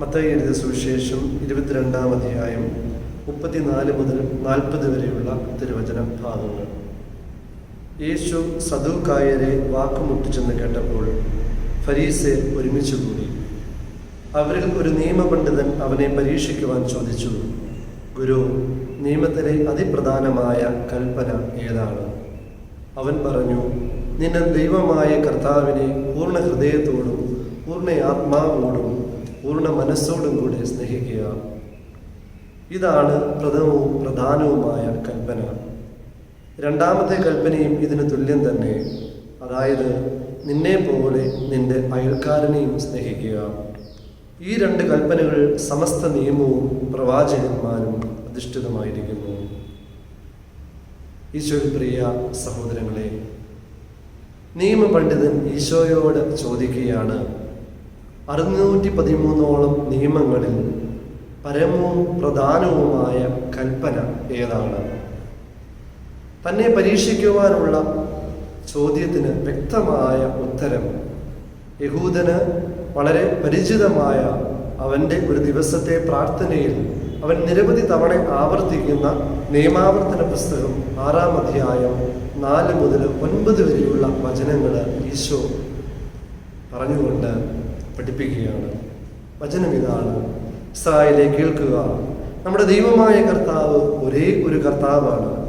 മത്തായി എഴുതിയ സുവിശേഷം ഇരുപത്തിരണ്ടാം അധ്യായം മുപ്പത്തിനാല് മുതൽ നാൽപ്പത് വരെയുള്ള തിരുവചന ഭാഗങ്ങൾ. യേശു സദൂക്കായരെ വാക്കുമുട്ടിച്ചെന്ന് കേട്ടപ്പോൾ ഫരീസെ ഒരുമിച്ച് കൂടി. അവരിൽ ഒരു നിയമപണ്ഡിതൻ അവനെ പരീക്ഷിക്കുവാൻ ചോദിച്ചു ഗുരു നിയമത്തിലെ അതിപ്രധാനമായ കൽപ്പന ഏതാണ്? അവൻ പറഞ്ഞു നിന്നെ ദൈവമായ കർത്താവിനെ പൂർണ ഹൃദയത്തോടും പൂർണ ആത്മാവോടും പൂർണ മനസ്സോടും കൂടെ സ്നേഹിക്കുക. ഇതാണ് പ്രഥമവും പ്രധാനവുമായ കൽപ്പന. രണ്ടാമത്തെ കൽപ്പനയും ഇതിന് തുല്യം തന്നെ. അതായത് നിന്നെ പോലെ നിന്റെ അയൽക്കാരനെയും സ്നേഹിക്കുക. ഈ രണ്ട് കൽപ്പനകൾ സമസ്ത നിയമവും പ്രവാചകന്മാരും അധിഷ്ഠിതമായിരിക്കുന്നു. ഈശോപ്രിയ പ്രിയ സഹോദരങ്ങളെ നിയമപണ്ഡിതൻ ഈശോയോട് ചോദിക്കുകയാണ് അറുന്നൂറ്റി പതിമൂന്നോളം നിയമങ്ങളിൽ പരമവും പ്രധാനവുമായ കൽപ്പന ഏതാണ്? തന്നെ പരീക്ഷിക്കുവാനുള്ള ചോദ്യത്തിന് വ്യക്തമായ ഉത്തരം യഹൂദന് വളരെ പരിചിതമായ അവന്റെ ഒരു ദിവസത്തെ പ്രാർത്ഥനയിൽ അവൻ നിരവധി തവണ ആവർത്തിക്കുന്ന നിയമാവർത്തന പുസ്തകം ആറാം അധ്യായം നാല് മുതൽ ഒൻപത് വരെയുള്ള വചനങ്ങൾ ഈശോ പറഞ്ഞുകൊണ്ട് പഠിപ്പിക്കുകയാണ്. വചനം ഇതാണ്. ഇസ്രായേലെ കേൾക്കുക. നമ്മുടെ ദൈവമായ കർത്താവ് ഒരേ ഒരു കർത്താവാണ്.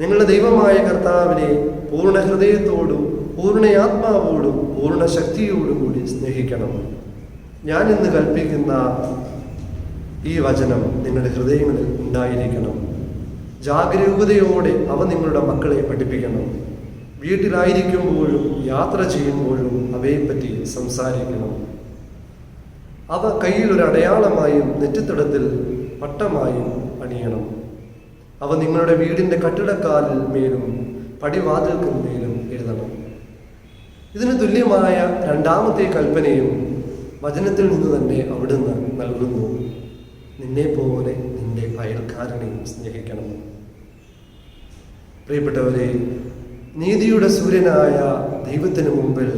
നിങ്ങളുടെ ദൈവമായ കർത്താവിനെ പൂർണ ഹൃദയത്തോടും പൂർണ ആത്മാവോടും പൂർണ ശക്തിയോടും കൂടി സ്നേഹിക്കണം. ഞാൻ ഇന്ന് കൽപ്പിക്കുന്ന ഈ വചനം നിങ്ങളുടെ ഹൃദയങ്ങളിൽ ഉണ്ടായിരിക്കണം. ജാഗരൂകതയോടെ അവ നിങ്ങളുടെ മക്കളെ പഠിപ്പിക്കണം. വീട്ടിലായിരിക്കുമ്പോഴും യാത്ര ചെയ്യുമ്പോഴും അവയെപ്പറ്റി സംസാരിക്കണം. അവ കയ്യിൽ ഒരു അടയാളമായും നെറ്റിത്തടത്തിൽ പട്ടമായും അണിയണം. അവ നിങ്ങളുടെ വീടിന്റെ കട്ടിടക്കാലിൽ മേലും പടിവാതിൽക്കൽ മേലും എഴുതണം. ഇതിന് തുല്യമായ രണ്ടാമത്തെ കൽപ്പനയും വചനത്തിൽ നിന്ന് തന്നെ അവിടുന്ന് നൽകുന്നു. നിന്നെ പോലെ നിന്റെ അയൽക്കാരനെയും സ്നേഹിക്കണം. പ്രിയപ്പെട്ടവരെ നീതിയുടെ സൂര്യനായ ദൈവത്തിന് മുമ്പിൽ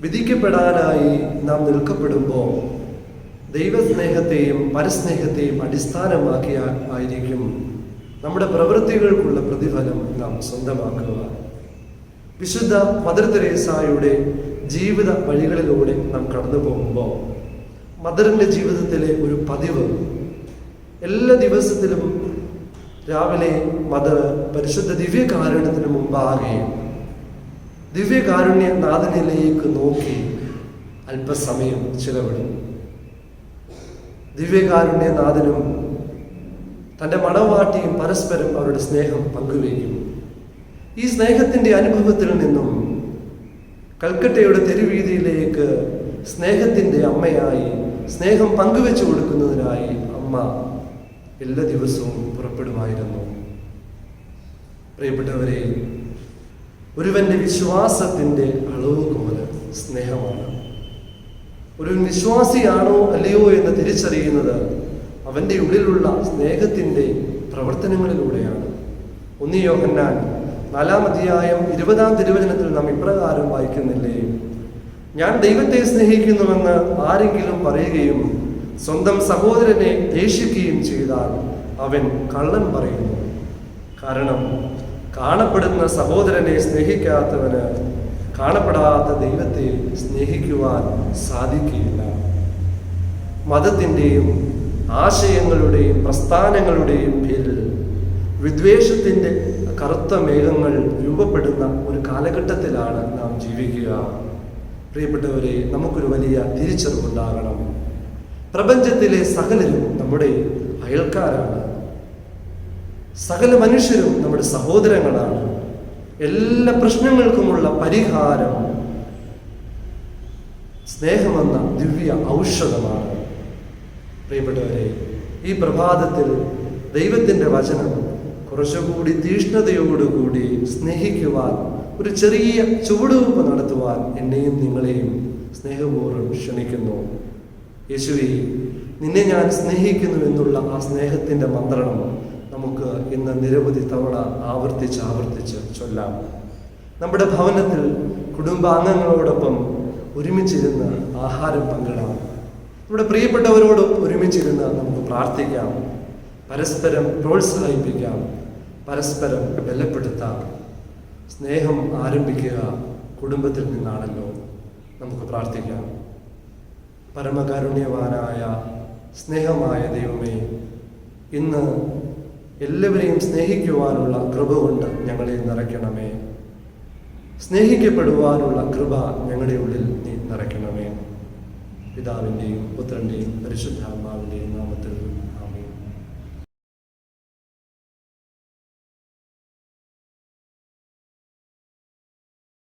വിധിക്കപ്പെടാനായി നാം നിൽക്കപ്പെടുമ്പോൾ ദൈവസ്നേഹത്തെയും പരസ്നേഹത്തെയും അടിസ്ഥാനമാക്കി ആയിരിക്കും നമ്മുടെ പ്രവൃത്തികൾക്കുള്ള പ്രതിഫലം നാം സ്വന്തമാക്കുക. വിശുദ്ധ മദർ തെരേസായുടെ ജീവിത വഴികളിലൂടെ നാം കടന്നു പോകുമ്പോൾ മദറിന്റെ ജീവിതത്തിലെ ഒരു പതിവ് എല്ലാ ദിവസത്തിലും രാവിലെ മദർ പരിശുദ്ധ ദിവ്യകാരുണ്യത്തിന് മുമ്പാകെ ദിവ്യകാരുണ്യ നാഥനിലേക്ക് നോക്കി അല്പസമയം ചിലവിടും. ദിവ്യകാരുടെ നാഥനും തന്റെ മണവാട്ടിയും പരസ്പരം അവരുടെ സ്നേഹം പങ്കുവയ്ക്കും. ഈ സ്നേഹത്തിന്റെ അനുഭവത്തിൽ നിന്നും കൽക്കട്ടയുടെ തെരുവീതിയിലേക്ക് സ്നേഹത്തിന്റെ അമ്മയായി സ്നേഹം പങ്കുവെച്ചു കൊടുക്കുന്നതിനായി അമ്മ എല്ലാ ദിവസവും പുറപ്പെടുമായിരുന്നു. പ്രിയപ്പെട്ടവരെ ഒരുവന്റെ വിശ്വാസത്തിന്റെ അളവുകോൽ സ്നേഹമാണ്. ഒരു വിശ്വാസിയാണോ അല്ലയോ എന്ന് തിരിച്ചറിയുന്നത് അവന്റെ ഉള്ളിലുള്ള സ്നേഹത്തിന്റെ പ്രവർത്തനങ്ങളിലൂടെയാണ്. ഒന്നി യോഹന്നാൻ നാലാം അധ്യായം ഇരുപതാം തിരുവചനത്തിൽ നാം ഇപ്രകാരം വായിക്കുന്നില്ലേ? ഞാൻ ദൈവത്തെ സ്നേഹിക്കുന്നുവെന്ന് ആരെങ്കിലും പറയുകയും സ്വന്തം സഹോദരനെ ദേഷിക്കുകയും ചെയ്താൽ അവൻ കള്ളൻ പറയുന്നു. കാരണം കാണപ്പെടുന്ന സഹോദരനെ സ്നേഹിക്കാത്തവന് കാണപ്പെടാത്ത ദൈവത്തെ സ്നേഹിക്കുവാൻ സാധിക്കുകയില്ല. മതത്തിന്റെയും ആശയങ്ങളുടെയും പ്രസ്ഥാനങ്ങളുടെയും പേരിൽ വിദ്വേഷത്തിന്റെ കറുത്ത മേഘങ്ങൾ രൂപപ്പെടുന്ന ഒരു കാലഘട്ടത്തിലാണ് നാം ജീവിക്കുക. പ്രിയപ്പെട്ടവരെ നമുക്കൊരു വലിയ തിരിച്ചറിവുണ്ടാകണം പ്രപഞ്ചത്തിലെ സകലരും നമ്മുടെ അയൽക്കാരാണ്. സകല മനുഷ്യരും നമ്മുടെ സഹോദരങ്ങളാണ്. എല്ലാ പ്രശ്നങ്ങൾക്കുമുള്ള പരിഹാരം. സ്നേഹമെന്ന ദിവ്യ ഔഷധമാണ്. പ്രിയപ്പെട്ടവരെ ഈ പ്രഭാതത്തിൽ ദൈവത്തിന്റെ വചനം കുറച്ചുകൂടി തീഷ്ണതയോടുകൂടി സ്നേഹിക്കുവാൻ ഒരു ചെറിയ ചുവടുവെപ്പ് നടത്തുവാൻ എന്നെയും നിങ്ങളെയും സ്നേഹപൂർവം ക്ഷണിക്കുന്നു. യേശുവി നിന്നെ ഞാൻ സ്നേഹിക്കുന്നു എന്നുള്ള ആ സ്നേഹത്തിന്റെ മന്ത്രണം നമുക്ക് ഇന്ന് നിരവധി തവണ ആവർത്തിച്ച് ആവർത്തിച്ച് ചൊല്ലാം. നമ്മുടെ ഭവനത്തിൽ കുടുംബാംഗങ്ങളോടൊപ്പം ഒരുമിച്ചിരുന്ന് ആഹാരം പങ്കിടാം. നമ്മുടെ പ്രിയപ്പെട്ടവരോട് ഒരുമിച്ചിരുന്ന് നമുക്ക് പ്രാർത്ഥിക്കാം. പരസ്പരം പ്രോത്സാഹിപ്പിക്കാം. പരസ്പരം ബലപ്പെടുത്താം. സ്നേഹം ആരംഭിക്കുക കുടുംബത്തിൽ നിന്നാണല്ലോ. നമുക്ക് പ്രാർത്ഥിക്കാം. പരമകാരുണ്യവാനായ സ്നേഹമായ ദൈവമേ ഇന്ന് എല്ലാവരെയും സ്നേഹിക്കുവാനുള്ള കൃപ കൊണ്ട് ഞങ്ങളെ നിറയ്ക്കണമേ. സ്നേഹിക്കപ്പെടുവാനുള്ള കൃപ ഞങ്ങളുടെ ഉള്ളിൽ നീ നിറയ്ക്കണമേ. പിതാവിന്റെയും പുത്രന്റെയും പരിശുദ്ധാത്മാവിന്റെയും നാമത്തിൽ